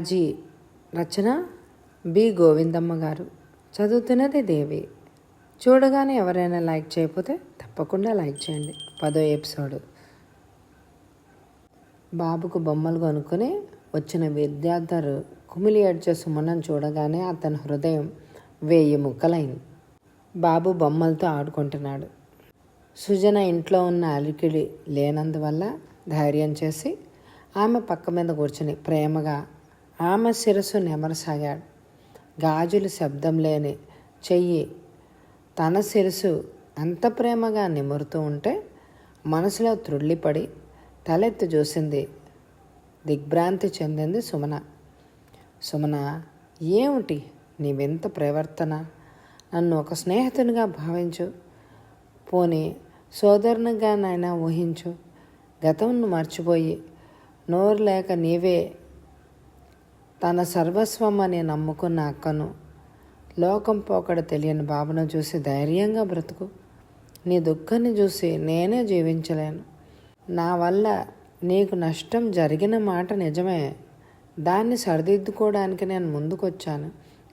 రాజీ రచన B. Govindamma గారు. చదువుతున్నది దేవి. చూడగానే ఎవరైనా లైక్ చేయకపోతే తప్పకుండా లైక్ చేయండి. పదో ఎపిసోడ్. బాబుకు బొమ్మలు కొనుక్కొని వచ్చిన విద్యార్థులు కుమిలి ఏడ్చే సుమనం చూడగానే అతని హృదయం వేయి ముక్కలైంది. బాబు బొమ్మలతో ఆడుకుంటున్నాడు. సుజన ఇంట్లో ఉన్న అలికిడి లేనందువల్ల ధైర్యం చేసి ఆమె పక్క మీద కూర్చొని ప్రేమగా ఆమె శిరస్సు నెమరసాగాడు. గాజులు శబ్దం లేని చెయ్యి తన శిరసు అంత ప్రేమగా నిమురుతూ ఉంటే మనసులో త్రుళ్ళిపడి తలెత్తి చూసింది దిగ్భ్రాంతి చెందింది సుమన. సుమన ఏమిటి నీ వింత ప్రవర్తన? నన్ను ఒక స్నేహితునిగా భావించు. పోనీ నాయన ఊహించు. గతంను మర్చిపోయి నోరు లేక నీవే తన సర్వస్వం అని నమ్ముకున్న అక్కను లోకం పోకడ తెలియని బాబును చూసి ధైర్యంగా బ్రతుకు. నీ దుఃఖాన్ని చూసి నేనే జీవించలేను. నా వల్ల నీకు నష్టం జరిగిన మాట నిజమే. దాన్ని సరిదిద్దుకోవడానికి నేను ముందుకొచ్చాను.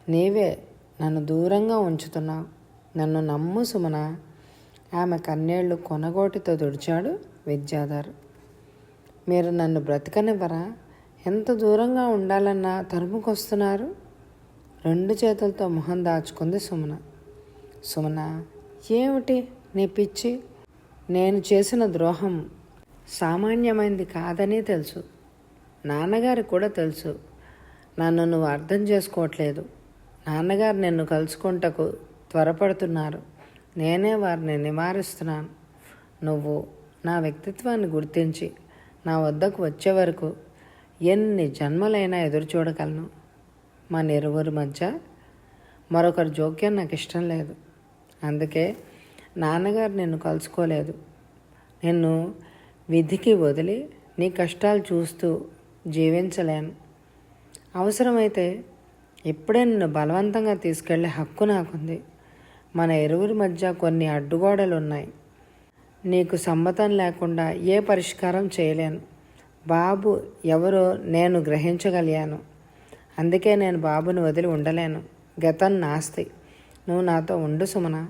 నీవే నన్ను దూరంగా ఉంచుతున్నావు. నన్ను నమ్ము సుమన. ఆమె కన్నేళ్ళు కొనగోటితో తుడిచాడు విద్యాధర్. మీరు నన్ను బ్రతకనివ్వరా? ఎంత దూరంగా ఉండాలన్నా తరుముకొస్తున్నారు? రెండు చేతులతో మొహం దాచుకుంది సుమన. సుమన ఏమిటి నీ పిచ్చి? నేను చేసిన ద్రోహం సామాన్యమైంది కాదని తెలుసు. నాన్నగారు కూడా తెలుసు. నన్ను నువ్వు అర్థం చేసుకోవట్లేదు. నాన్నగారు నిన్ను కలుసుకుంటకు త్వరపడుతున్నారు. నేనే వారిని నివారిస్తున్నాను. నువ్వు నా వ్యక్తిత్వాన్ని గుర్తించి నా వద్దకు వచ్చే వరకు ఎన్ని జన్మలైనా ఎదురు చూడగలను. మన ఇరువురి మధ్య మరొకరి జోక్యం నాకు ఇష్టం లేదు. అందుకే నాన్నగారు నిన్ను కలుసుకోలేదు. నిన్ను విధికి వదిలి నీ కష్టాలు చూస్తూ జీవించలేను. అవసరమైతే ఇప్పుడే నిన్ను బలవంతంగా తీసుకెళ్ళే హక్కు నాకుంది. మన ఇరువురి మధ్య కొన్ని అడ్డుగోడలు ఉన్నాయి నీకు సమ్మతం లేకుండా ఏ పరిష్కారం చేయలేను. బాబు ఎవరో నేను గ్రహించగలిగాను. అందుకే నేను బాబుని వదిలి ఉండలేను. గతం నాస్తి. నువ్వు నాతో ఉండు సుమన.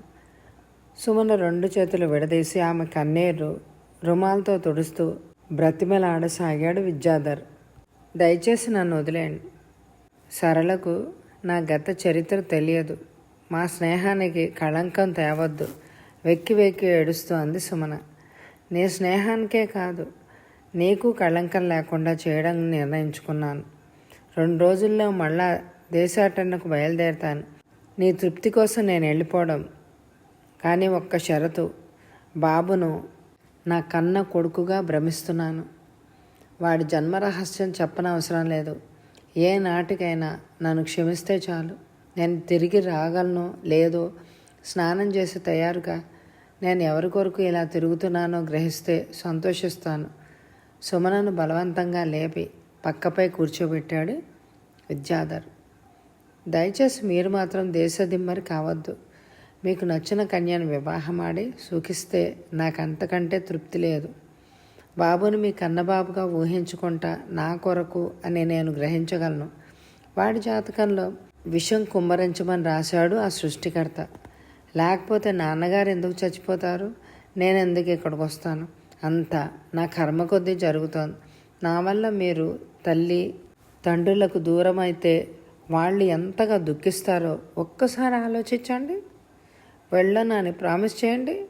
సుమన రెండు చేతులు విడదీసి ఆమె కన్నీరు రుమాలతో తుడుస్తూ బ్రతిమలాడసాగాడు విద్యాధర్. దయచేసి నన్ను వదిలేయండి. సరళకు నా గత చరిత్ర తెలియదు. మా స్నేహానికి కళంకం తేవద్దు. వెక్కి వెక్కి ఏడుస్తూ అంది సుమన. నీ స్నేహానికే కాదు నీకు కళంకం లేకుండా చేయడం నిర్ణయించుకున్నాను. రెండు రోజుల్లో మళ్ళా దేశాటనకు బయలుదేరతాను. నీ తృప్తి కోసం నేను వెళ్ళిపోవడం. కానీ ఒక్క షరతు. బాబును నా కన్న కొడుకుగా భ్రమిస్తున్నాను. వాడి జన్మరహస్యం చెప్పనవసరం లేదు. ఏ నాటికైనా నన్ను క్షమిస్తే చాలు. నేను తిరిగి రాగలను లేదో స్నానం చేసి తయారుగా. నేను ఎవరి కొరకు ఇలా తిరుగుతున్నానో గ్రహిస్తే సంతోషిస్తాను. సుమనను బలవంతంగా లేపి పక్కపై కూర్చోబెట్టాడు విద్యాధర్. దయచేసి మీరు మాత్రం దేశదిమ్మరి కావద్దు. మీకు నచ్చిన కన్యను వివాహమాడి సుఖిస్తే నాకు అంతకంటే తృప్తి లేదు. బాబుని మీ కన్నబాబుగా ఊహించుకుంటా నా కొరకు అని నేను గ్రహించగలను. వాడి జాతకంలో విషం కుమ్మరించమని రాశాడు ఆ సృష్టికర్త. లేకపోతే నాన్నగారు ఎందుకు చచ్చిపోతారు? నేను ఎందుకు ఇక్కడికి వస్తాను? అంతా నా కర్మ కొద్దీ జరుగుతోంది. నా వల్ల మీరు తల్లి తండ్రులకు దూరం అయితే వాళ్ళు ఎంతగా దుఃఖిస్తారో ఒక్కసారి ఆలోచించండి. వెళ్ళనని ప్రామిస్ చేయండి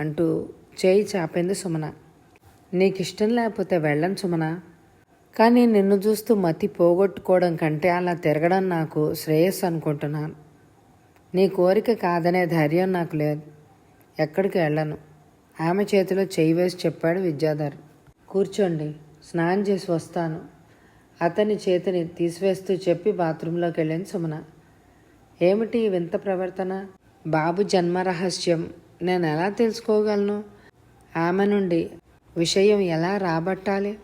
అంటూ చేయి చాపింది సుమన. నీకు ఇష్టం లేకపోతే వెళ్ళను సుమన. కానీ నిన్ను చూస్తూ మతి పోగొట్టుకోవడం కంటే అలా తిరగడం నాకు శ్రేయస్సు అనుకుంటున్నాను. నీ కోరిక కాదనే ధైర్యం నాకు లేదు. ఎక్కడికి వెళ్ళను. ఆమె చేతిలో చేయి వేసి చెప్పాడు విద్యాధర్. కూర్చోండి స్నానం చేసి వస్తాను. అతని చేతిని తీసివేస్తూ చెప్పి బాత్రూంలోకి వెళ్ళింది సుమన. ఏమిటి వింత ప్రవర్తన? బాబు జన్మ రహస్యం. నేను ఎలా తెలుసుకోగలను? ఆమె నుండి విషయం ఎలా రాబట్టాలి?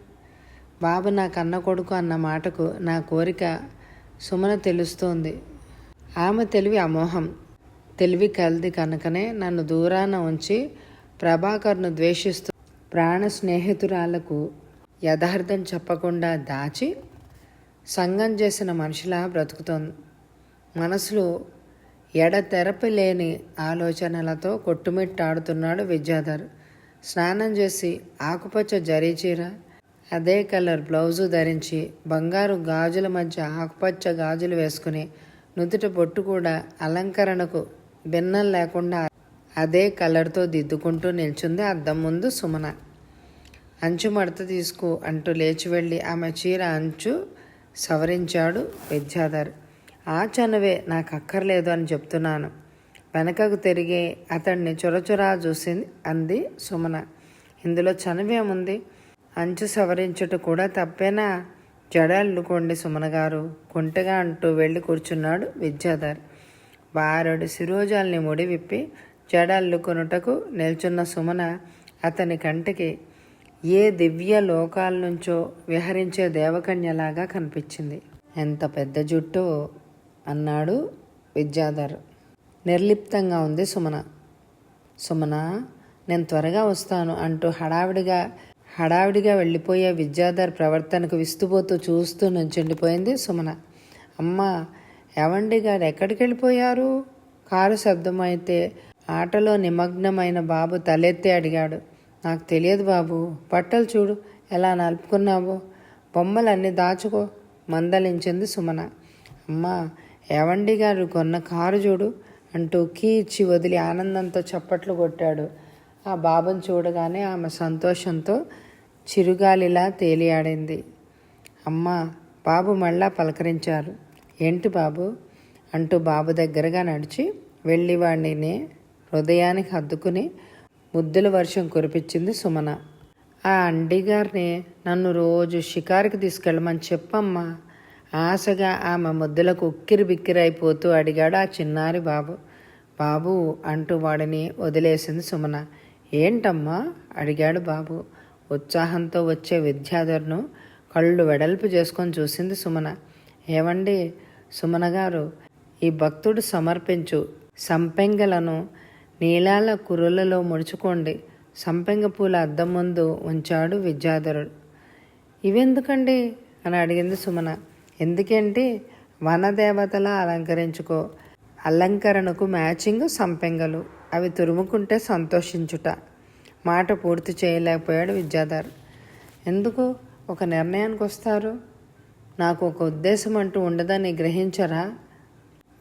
బాబు నా కన్న కొడుకు అన్న మాటకు నా కోరిక సుమన తెలుస్తోంది. ఆమె తెలివి అమోహం. తెలివి కలది కనుకనే నన్ను దూరాన ఉంచి ప్రభాకర్ను ద్వేషిస్తూ ప్రాణ స్నేహితురాలకు యథార్థం చెప్పకుండా దాచి సంగం చేసిన మనిషిలా బ్రతుకుతోంది. మనసులో ఎడతెరపి లేని ఆలోచనలతో కొట్టుమిట్టాడుతున్నాడు విద్యాధర్. స్నానం చేసి ఆకుపచ్చ జరీ చీర అదే కలర్ బ్లౌజు ధరించి బంగారు గాజుల మధ్య ఆకుపచ్చ గాజులు వేసుకుని నుదుట బొట్టు కూడా అలంకరణకు భిన్నం లేకుండా అదే కలర్తో దిద్దుకుంటూ నిల్చుంది అద్దం ముందు సుమన. అంచు మడత తీసుకో అంటూ లేచి వెళ్ళి ఆమె చీర అంచు సవరించాడు విద్యాధర్. ఆ చనువే నాకు అక్కర్లేదు అని చెప్తున్నాను. వెనకకు తిరిగి అతన్ని చొరచొరా చూసింది అంది సుమన. ఇందులో చనువేముంది? అంచు సవరించుట కూడా తప్పేనా? జడ అల్లుకోండి సుమన గారు కుంటగా అంటూ వెళ్ళి కూర్చున్నాడు విద్యాధర్. వారుడు శిరోజాల్ని ముడి విప్పి జడ నిల్చున్న సుమన అతని కంటికి ఏ దివ్య లోకాల నుంచో విహరించే దేవకన్యలాగా కనిపించింది. ఎంత పెద్ద జుట్టు? అన్నాడు విద్యాధర్. నిర్లిప్తంగా ఉంది సుమన. సుమన నేను త్వరగా వస్తాను అంటూ హడావిడిగా హడావిడిగా వెళ్ళిపోయే విద్యాధర్ ప్రవర్తనకు విస్తుపోతూ చూస్తూ నుంచుండిపోయింది సుమన. అమ్మ ఎవండి గారు ఎక్కడికి వెళ్ళిపోయారు కారు శబ్దమైతే ఆటలో నిమగ్నమైన బాబు తలెత్తి అడిగాడు. నాకు తెలియదు బాబు బట్టలు చూడు ఎలా నలుపుకున్నావో బొమ్మలన్నీ దాచుకో మందలించింది సుమన. అమ్మా ఏవండి గారు కొన్న కారు చూడు అంటూ కీ ఇచ్చి వదిలి ఆనందంతో చప్పట్లు కొట్టాడు. ఆ బాబుని చూడగానే ఆమె సంతోషంతో చిరుగాలిలా తేలియాడింది. అమ్మ బాబు మళ్ళా పలకరించారు. ఏంటి బాబు? అంటూ బాబు దగ్గరగా నడిచి వెళ్ళి వాడిని హృదయానికి హద్దుకుని ముద్దుల వర్షం కురిపించింది సుమన. ఆ అండి గారిని నన్ను రోజు షికారుకి తీసుకెళ్ళమని చెప్పమ్మా. ఆశగా ఆమె ముద్దులకు ఉక్కిరి బిక్కిరైపోతూ అడిగాడు ఆ చిన్నారి బాబు. బాబు అంటూ వాడిని వదిలేసింది సుమన. ఏంటమ్మా? అడిగాడు బాబు. ఉత్సాహంతో వచ్చే విద్యాధర్ను కళ్ళు వెడల్పు చేసుకొని చూసింది సుమన. ఏమండి సుమన గారు ఈ భక్తుడు సమర్పించు సంపెంగలను నీలాల కురులలో ముడుచుకోండి. సంపెంగ పూల అద్దం ముందు ఉంచాడు విద్యాధరుడు. ఇవెందుకండి? అని అడిగింది సుమన. ఎందుకంటే? వనదేవతలా అలంకరించుకో. అలంకరణకు మ్యాచింగ్ సంపెంగలు. అవి తురుముకుంటే సంతోషించుట. మాట పూర్తి చేయలేకపోయాడు విద్యాధర్. ఎందుకు? ఒక నిర్ణయానికి వస్తారు? నాకు ఒక ఉద్దేశం అంటూ ఉండదని గ్రహించరా?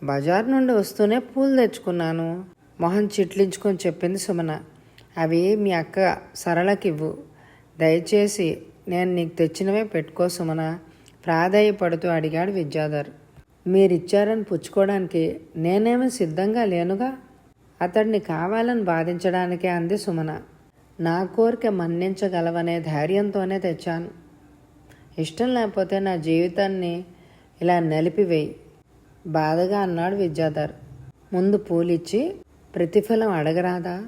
బజార్ నుండి వస్తూనే పూలు తెచ్చుకున్నాను. మొహం చిట్లించుకొని చెప్పింది సుమన. అవి మీ అక్క సరళకివ్వు. దయచేసి నేను నీకు తెచ్చినవే పెట్టుకో సుమన. ప్రాధాయపడుతూ అడిగాడు విద్యాధర్. మీరిచ్చారని పుచ్చుకోవడానికి నేనేమీ సిద్ధంగా లేనుగా? అతడిని కావాలని బాధించడానికే అంది సుమన. నా కోరిక మన్నించగలవనే ధైర్యంతోనే తెచ్చాను. ఇష్టం లేకపోతే నా జీవితాన్ని ఇలా నలిపివేయి. బాధగా అన్నాడు విద్యాధర్. ముందు పూలిచ్చి ప్రతిఫలం అడగరాదా?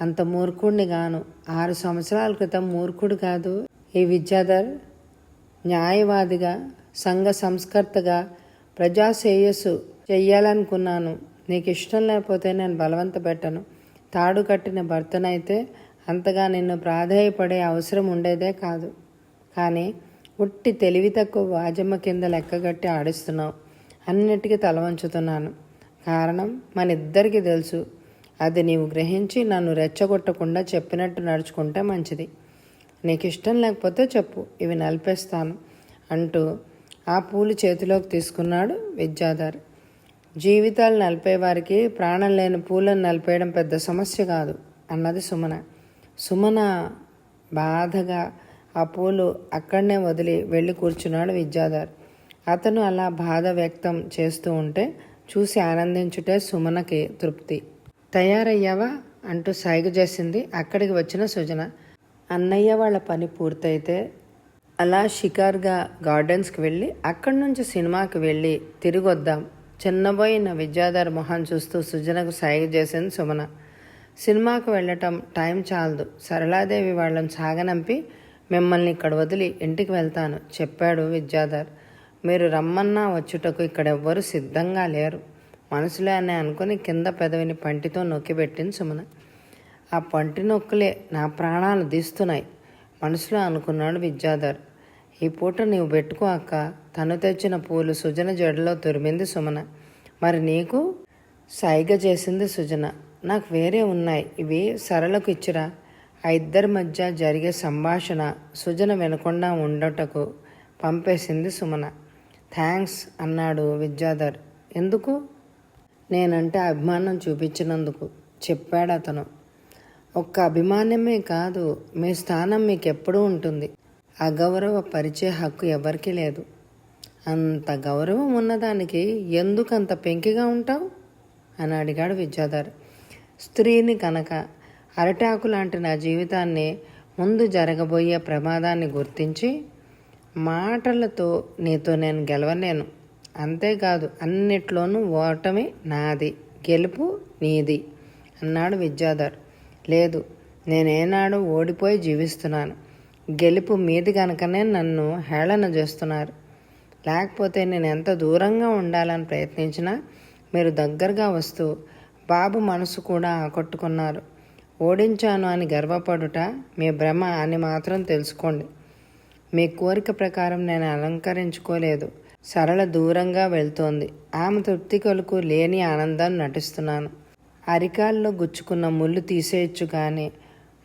అంత మూర్ఖుడిని గాను. ఆరు సంవత్సరాల క్రితం మూర్ఖుడు కాదు. ఈ విద్యాధర్ న్యాయవాదిగా సంఘ సంస్కర్తగా ప్రజా శ్రేయస్సు చెయ్యాలనుకున్నాను. నీకు ఇష్టం లేకపోతే నేను బలవంత పెట్టను. తాడు కట్టిన భర్తనైతే అంతగా నిన్ను ప్రాధాయపడే అవసరం ఉండేదే కాదు. కానీ ఉట్టి తెలివి తక్కువ వాజమ్మ కింద లెక్కగట్టి ఆడిస్తున్నావు. అన్నిటికీ తల వంచుతున్నాను కారణం మన ఇద్దరికీ తెలుసు. అది నీవు గ్రహించి నన్ను రెచ్చగొట్టకుండా చెప్పినట్టు నడుచుకుంటే మంచిది. నీకు ఇష్టం లేకపోతే చెప్పు ఇవి నలిపేస్తాను అంటూ ఆ పూలు చేతిలోకి తీసుకున్నాడు విద్యాధర్. జీవితాలు నలిపేవారికి ప్రాణం లేని పూలను నలిపేయడం పెద్ద సమస్య కాదు అన్నది సుమన. సుమన బాధగా ఆ పూలు అక్కడనే వదిలి వెళ్ళి కూర్చున్నాడు విద్యాధర్. అతను అలా బాధ వ్యక్తం చేస్తూ ఉంటే చూసి ఆనందించుటే సుమనకి తృప్తి. తయారయ్యావా? అంటూ సైగ చేసింది అక్కడికి వచ్చిన సుజన. అన్నయ్య వాళ్ళ పని పూర్తయితే అలా షికార్గా గార్డెన్స్కి వెళ్ళి అక్కడి నుంచి సినిమాకి వెళ్ళి తిరిగి వద్దాం చిన్నబోయిన విద్యాధర్ మొహం చూస్తూ సుజనకు సైగ చేసింది సుమన. సినిమాకు వెళ్ళటం టైం చాలదు. సరళాదేవి వాళ్ళని సాగనంపి మిమ్మల్ని ఇక్కడ వదిలి ఇంటికి వెళ్తాను చెప్పాడు విద్యాధర్. మీరు రమ్మన్నా వచ్చుటకు ఇక్కడ ఎవ్వరూ సిద్ధంగా లేరు. మనసులో అని అనుకుని కింద పెదవిని పంటితో నొక్కిపెట్టింది సుమన. ఆ పంటి నొక్కులే నా ప్రాణాలు తీస్తున్నాయి. మనసులో అనుకున్నాడు విద్యాధర్. ఈ పూట నీవు పెట్టుకో అక్క. తను తెచ్చిన పూలు సుజన జడలో తురిమింది సుమన. మరి నీకు? సైగ చేసింది సుజన. నాకు వేరే ఉన్నాయి. ఇవి సరళకు ఇచ్చిరా. ఆ ఇద్దరి మధ్య జరిగే సంభాషణ సుజన వినకుండా ఉండటకు పంపేసింది సుమన. థ్యాంక్స్ అన్నాడు విద్యాధర్. ఎందుకు? నేనంటే అభిమానం చూపించినందుకు చెప్పాడు అతను ఒక్క అభిమానమే కాదు మీ స్థానం మీకు ఎప్పుడూ ఉంటుంది అగౌరవ పరిచయ హక్కు ఎవరికీ లేదు. అంత గౌరవం ఉన్నదానికి ఎందుకు అంత పెంకిగా ఉంటావు? అని అడిగాడు విద్యాధర్. స్త్రీని కనుక అరటాకు లాంటి నా జీవితాన్ని ముందు జరగబోయే ప్రమాదాన్ని గుర్తించి మాటలతో నీతో నేను గెలవలేను. అంతేకాదు అన్నిట్లోనూ ఓటమి నాది గెలుపు నీది అన్నాడు విద్యాధర్. లేదు నేనేనాడు ఓడిపోయి జీవిస్తున్నాను. గెలుపు మీది కనుకనే నన్ను హేళన చేస్తున్నారు. లేకపోతే నేను ఎంత దూరంగా ఉండాలని ప్రయత్నించినా మీరు దగ్గరగా వస్తూ బాబు మనసు కూడా ఆకట్టుకున్నారు. ఓడించాను అని గర్వపడుట మీ భ్రమ అని మాత్రం తెలుసుకోండి. మీ కోరిక ప్రకారం నేను అలంకరించుకోలేదు. సరళ దూరంగా వెళ్తోంది. ఆమె తృప్తి కొలకు లేని ఆనందాన్ని నటిస్తున్నాను. అరికాల్లో గుచ్చుకున్న ముళ్ళు తీసేయచ్చు కానీ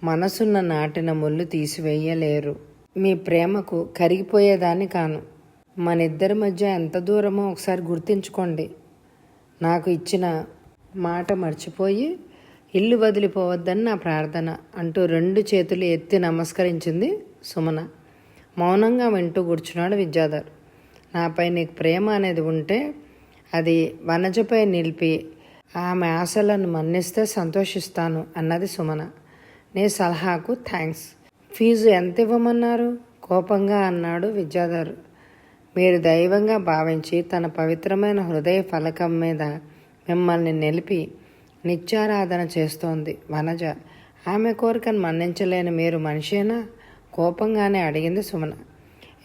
మనసున్న నాటిన ముళ్ళు తీసివేయలేరు. మీ ప్రేమకు కరిగిపోయేదాన్ని కాను. మన ఇద్దరి మధ్య ఎంత దూరమో ఒకసారి గుర్తించుకోండి. నాకు ఇచ్చిన మాట మర్చిపోయి ఇల్లు వదిలిపోవద్దని నా ప్రార్థన అంటూ రెండు చేతులు ఎత్తి నమస్కరించింది సుమన. మౌనంగా వింటూ కూర్చున్నాడు విద్యాధర్. నాపై నీకు ప్రేమ అనేది ఉంటే అది వనజపై నిలిపి ఆమె ఆశలను మన్నిస్తే సంతోషిస్తాను అన్నది సుమన. నీ సలహాకు థ్యాంక్స్. ఫీజు ఎంత ఇవ్వమన్నారు? కోపంగా అన్నాడు విద్యాధర్. మీరు దైవంగా భావించి తన పవిత్రమైన హృదయ ఫలకం మీద మిమ్మల్ని నిలిపి నిత్యారాధన చేస్తోంది వనజ. ఆమె కోరికను మన్నించలేని మీరు మనిషేనా? కోపంగానే అడిగింది సుమన.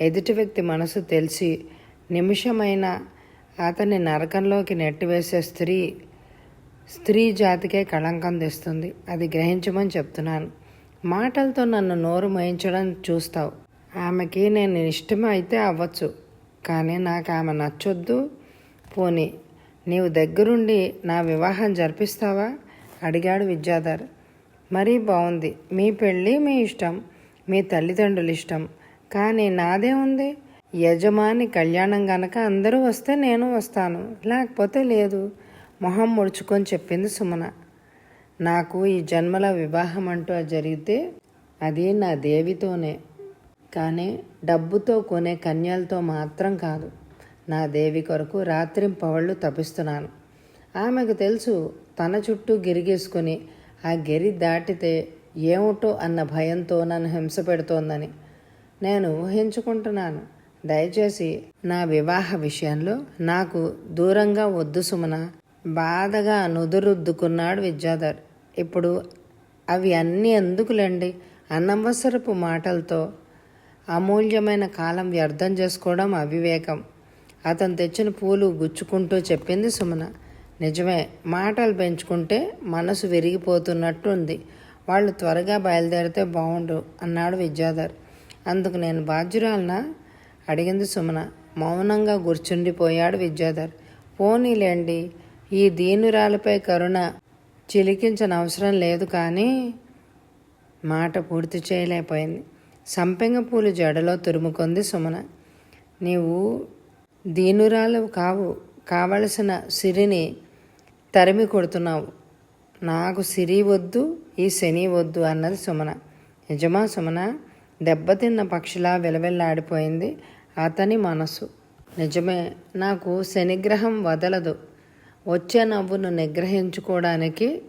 ఎదుటి వ్యక్తి మనసు తెలిసి నిమిషమైన అతన్ని నరకంలోకి నెట్టివేసే స్త్రీ స్త్రీ జాతికే కళంకం తెస్తుంది. అది గ్రహించమని చెప్తున్నాను. మాటలతో నన్ను నోరు మోయించడం చూస్తావు. ఆమెకి నేను ఇష్టమైతే అవ్వచ్చు. కానీ నాకు ఆమె నచ్చొద్దు. పోనీ నీవు దగ్గరుండి నా వివాహం జరిపిస్తావా? అడిగాడు విద్యాధర్. మరీ బాగుంది మీ పెళ్ళి మీ ఇష్టం. మీ తల్లిదండ్రుల ఇష్టం. కానీ నాదే ఉంది. యజమాని కళ్యాణం గనక అందరూ వస్తే నేను వస్తాను. లేకపోతే లేదు. మొహం ముడుచుకొని చెప్పింది సుమన. నాకు ఈ జన్మల వివాహం అంటూ జరిగితే అది నా దేవితోనే. కానీ డబ్బుతో కొనే కన్యలతో మాత్రం కాదు. నా దేవి కొరకు రాత్రింపవళ్ళు తపిస్తున్నాను ఆమెకు తెలుసు తన చుట్టూ గిరిగేసుకొని ఆ గిరి దాటితే ఏమిటో అన్న భయంతో నన్ను హింస పెడుతోందని నేను ఊహించుకుంటున్నాను. దయచేసి నా వివాహ విషయంలో నాకు దూరంగా వద్దు సుమన. బాధగా నుదురుద్దుకున్నాడు విద్యాధర్. ఇప్పుడు అవి అన్నీ ఎందుకులేండి? అనవసరపు మాటలతో అమూల్యమైన కాలం వ్యర్థం చేసుకోవడం అవివేకం. అతను తెచ్చిన పూలు గుచ్చుకుంటూ చెప్పింది సుమన. నిజమే మాటలు పెంచుకుంటే మనసు విరిగిపోతున్నట్టు ఉంది వాళ్ళు త్వరగా బయలుదేరితే బాగుండు అన్నాడు విద్యాధర్. అందుకు నేను బాధ్యురాలనా? అడిగింది సుమన. మౌనంగా గుర్చుండిపోయాడు విద్యాధర్. పోనీలేండి ఈ దీనురాలపై కరుణ చిలికించని అవసరం లేదు కానీ మాట పూర్తి చేయలేకపోయింది. సంపెంగ పూలు జడలో తురుముకుంది సుమన. నీవు దీనురాలు కావు కావలసిన సిరిని తరిమి కొడుతున్నావు. నాకు సిరి వద్దు ఈ శని వద్దు అన్నది సుమన. నిజమా సుమన దెబ్బతిన్న పక్షిలా విలవిల్లాడిపోయింది అతని మనసు. నిజమే నాకు శనిగ్రహం వదలదు. వచ్చే నవ్వును నిగ్రహించుకోవడానికి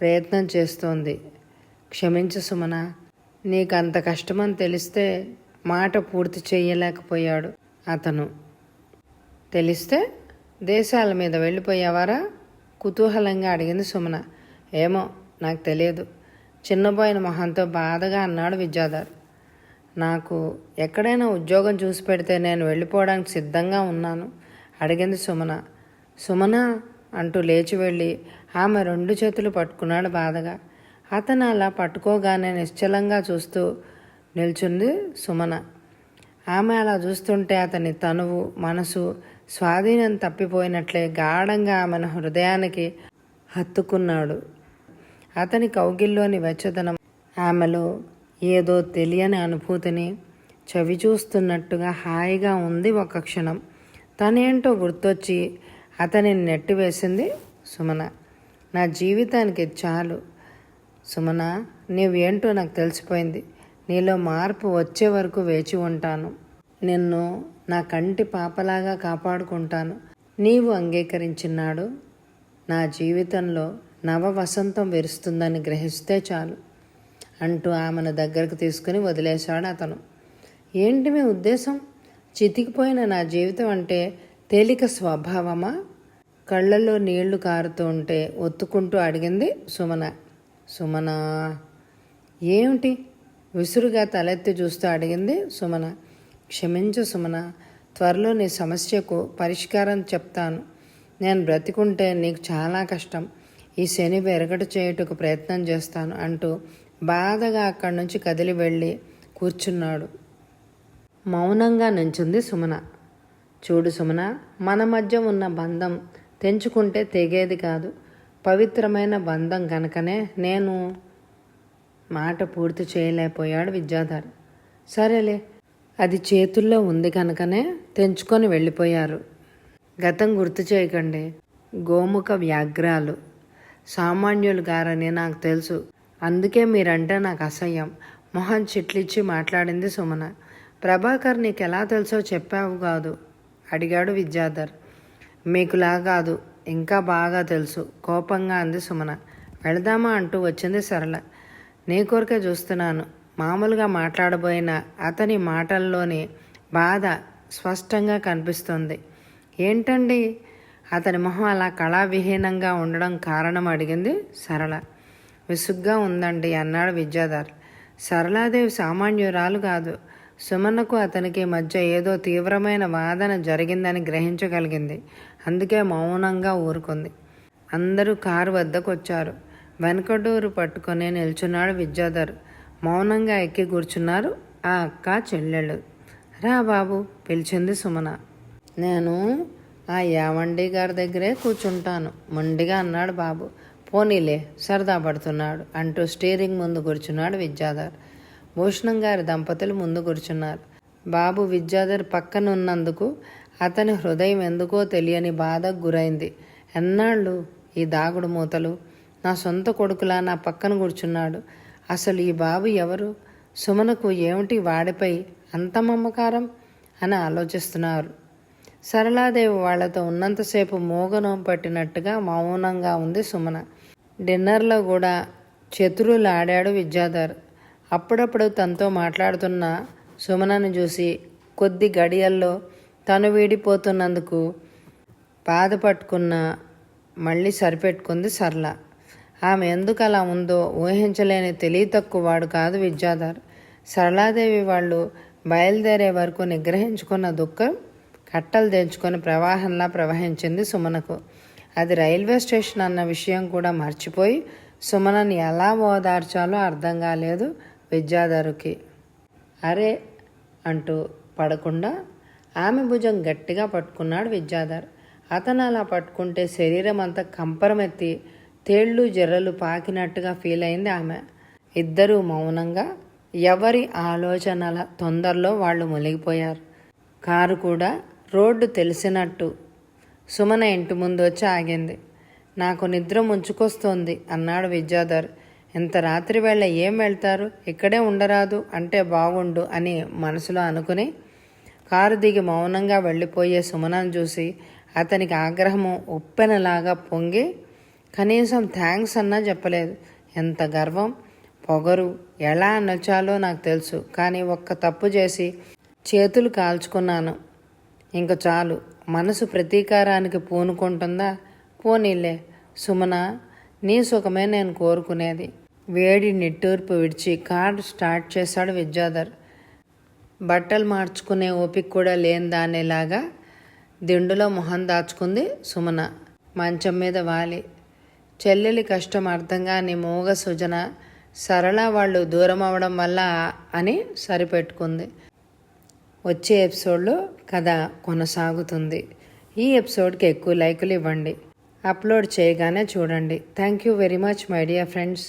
ప్రయత్నం చేస్తోంది. క్షమించు సుమన నీకు అంత కష్టమని తెలిస్తే మాట పూర్తి చేయలేకపోయాడు అతను. తెలిస్తే దేశాల మీద వెళ్ళిపోయావారా? కుతూహలంగా అడిగింది సుమన. ఏమో నాకు తెలియదు. చిన్నబోయిన మొహంతో బాధగా అన్నాడు విద్యాధర్. నాకు ఎక్కడైనా ఉద్యోగం చూసి పెడితే నేను వెళ్ళిపోవడానికి సిద్ధంగా ఉన్నాను అడిగింది సుమన. సుమన? అంటూ లేచి వెళ్ళి ఆమె రెండు చేతులు పట్టుకున్నాడు బాధగా. అతను అలా పట్టుకోగానే నిశ్చలంగా చూస్తూ నిల్చుంది సుమన. ఆమె అలా చూస్తుంటే అతని తనువు మనసు స్వాధీనం తప్పిపోయినట్లే గాఢంగా ఆమెను హృదయానికి హత్తుకున్నాడు. అతని కౌగిల్లోని వెచ్చదనం ఆమెలో ఏదో తెలియని అనుభూతిని చవి చూస్తున్నట్టుగా హాయిగా ఉంది ఒక క్షణం. తనేంటో గుర్తొచ్చి అతనిని నెట్టివేసింది సుమన నా జీవితానికి చాలు. సుమన నీవేంటో నాకు తెలిసిపోయింది. నీలో మార్పు వచ్చే వరకు వేచి ఉంటాను. నిన్ను నా కంటి పాపలాగా కాపాడుకుంటాను. నీవు అంగీకరించినాడు. నా జీవితంలో నవ వసంతం విరుస్తుందని గ్రహిస్తే చాలు అంటూ ఆమెను దగ్గరకు తీసుకుని వదిలేశాడు అతను. ఏంటి మీ ఉద్దేశం? చితికిపోయిన నా జీవితం అంటే తేలిక స్వభావమా? కళ్ళల్లో నీళ్ళు కారుతూ ఉంటే ఒత్తుకుంటూ అడిగింది సుమన. సుమన! ఏమిటి? విసురుగా తలెత్తి చూస్తూ అడిగింది సుమన. క్షమించు సుమన త్వరలో నీ సమస్యకు పరిష్కారం చెప్తాను. నేను బ్రతికుంటే నీకు చాలా కష్టం. ఈ శని వెరగట చేయుటకు ప్రయత్నం చేస్తాను అంటూ బాధగా అక్కడి నుంచి కదిలి వెళ్ళి కూర్చున్నాడు. మౌనంగా నించుంది సుమన. చూడు సుమన మన మధ్య ఉన్న బంధం తెంచుకుంటే తెగేది కాదు. పవిత్రమైన బంధం కనుకనే నేను మాట పూర్తి చేయలేకపోయాడు విద్యాధర్. సరేలే అది చేతుల్లో ఉంది కనుకనే తెంచుకొని వెళ్ళిపోయారు. గతం గుర్తు చేయకండి గోముఖ వ్యాఘ్రాలు. సామాన్యులు గారని నాకు తెలుసు. అందుకే మీరంటే నాకు అసహ్యం. మొహం చిట్లిచ్చి మాట్లాడింది సుమన. ప్రభాకర్ నీకు ఎలా తెలుసో చెప్పావు కాదు అడిగాడు విద్యాధర్. మీకులా కాదు ఇంకా బాగా తెలుసు కోపంగా అంది సుమన. వెళదామా అంటూ వచ్చింది సరళ. నీ కొరకే చూస్తున్నాను. మామూలుగా మాట్లాడబోయిన అతని మాటల్లోని బాధ స్పష్టంగా కనిపిస్తుంది. ఏంటండి? అతని మొహం అలా కళావిహీనంగా ఉండడం కారణం అడిగింది సరళ. విసుగ్గా ఉందండి అన్నాడు విద్యాధర్. సరళాదేవి సామాన్యురాలు కాదు. సుమన్నకు అతనికి మధ్య ఏదో తీవ్రమైన వాదన జరిగిందని గ్రహించగలిగింది. అందుకే మౌనంగా ఊరుకుంది. అందరూ కారు వద్దకు వచ్చారు వెనకడూరు పట్టుకొని నిల్చున్నాడు విద్యాధర్. మౌనంగా ఎక్కి కూర్చున్నారు ఆ అక్క చెల్లెళ్ళు. రా బాబు పిలిచింది సుమన. నేను ఆ యావండి గారి దగ్గరే కూర్చుంటాను. మొండిగా అన్నాడు బాబు. పోనీలే సరదా పడుతున్నాడు అంటూ స్టీరింగ్ ముందు కూర్చున్నాడు విద్యాధర్. భూషణం గారి దంపతులు ముందు కూర్చున్నారు. బాబు విద్యాధర్ పక్కన ఉన్నందుకు అతని హృదయం ఎందుకో తెలియని బాధకు గురైంది. ఎన్నాళ్ళు ఈ దాగుడు మూతలు? నా సొంత కొడుకులా నా పక్కన కూర్చున్నాడు. అసలు ఈ బాబు ఎవరు? సుమనకు ఏమిటి వాడిపై అంత మమకారం? అని ఆలోచిస్తున్నారు. సరళాదేవి వాళ్ళతో ఉన్నంతసేపు మోగనం పట్టినట్టుగా మౌనంగా ఉంది సుమన. డిన్నర్లో కూడా చతురులు ఆడాడు విద్యాధర్. అప్పుడప్పుడు తనతో మాట్లాడుతున్న సుమనను చూసి కొద్ది గడియల్లో తను వీడిపోతున్నందుకు బాధపట్టుకున్న మళ్ళీ సరిపెట్టుకుంది సరళ. ఆమె ఎందుకు అలా ఉందో ఊహించలేని తెలివి తక్కువ వాడు కాదు విద్యాధర్. సరళాదేవి వాళ్ళు బయలుదేరే వరకు నిగ్రహించుకున్న దుఃఖం కట్టలు తెంచుకొని ప్రవాహంలా ప్రవహించింది సుమనకు. అది రైల్వే స్టేషన్ అన్న విషయం కూడా మర్చిపోయి సుమనని ఎలా ఓదార్చాలో అర్థం కాలేదు విద్యాధరుకి. అరే అంటూ పడకుండా ఆమె భుజం గట్టిగా పట్టుకున్నాడు విద్యాధర్. అతను అలా పట్టుకుంటే శరీరం అంతా కంపరమెత్తి తేళ్ళు జర్రలు పాకినట్టుగా ఫీల్ అయింది ఆమె. ఇద్దరూ మౌనంగా ఎవరి ఆలోచనల తొందరలో వాళ్ళు మునిగిపోయారు. కారు కూడా రోడ్డు తెలిసినట్టు సుమన ఇంటి ముందు వచ్చి ఆగింది. నాకు నిద్ర ముంచుకొస్తోంది అన్నాడు విద్యాధర్. ఇంత రాత్రి వేళ ఏం వెళ్తారు? ఇక్కడే ఉండరాదు అంటే బాగుండు అని మనసులో అనుకుని కారు దిగి మౌనంగా వెళ్ళిపోయే సుమనను చూసి అతనికి ఆగ్రహము ఉప్పెనలాగా పొంగి కనీసం థ్యాంక్స్ అన్నా చెప్పలేదు. ఎంత గర్వం? పొగరు. ఎలా నచ్చాలో నాకు తెలుసు. కానీ ఒక్క తప్పు చేసి చేతులు కాల్చుకున్నాను. ఇంక చాలు. మనసు ప్రతీకారానికి పూనుకుంటుందా? పోనీలే. సుమన నీ సుఖమే నేను కోరుకునేది. వేడి నిట్టూర్పు విడిచి కార్డు స్టార్ట్ చేశాడు విద్యాధర్. బట్టలు మార్చుకునే ఓపిక కూడా లేని దానేలాగా దిండులో మొహం దాచుకుంది సుమన. మంచం మీద వాలి. చెల్లెలి కష్టం అర్థం కాని మూగ సుజన సరళ వాళ్ళు దూరం అవడం వల్ల అని సరిపెట్టుకుంది. వచ్చే ఎపిసోడ్లో కథ కొనసాగుతుంది. ఈ ఎపిసోడ్కి ఎక్కువ లైకులు ఇవ్వండి. అప్లోడ్ చేయగానే చూడండి. Thank you very much my dear friends.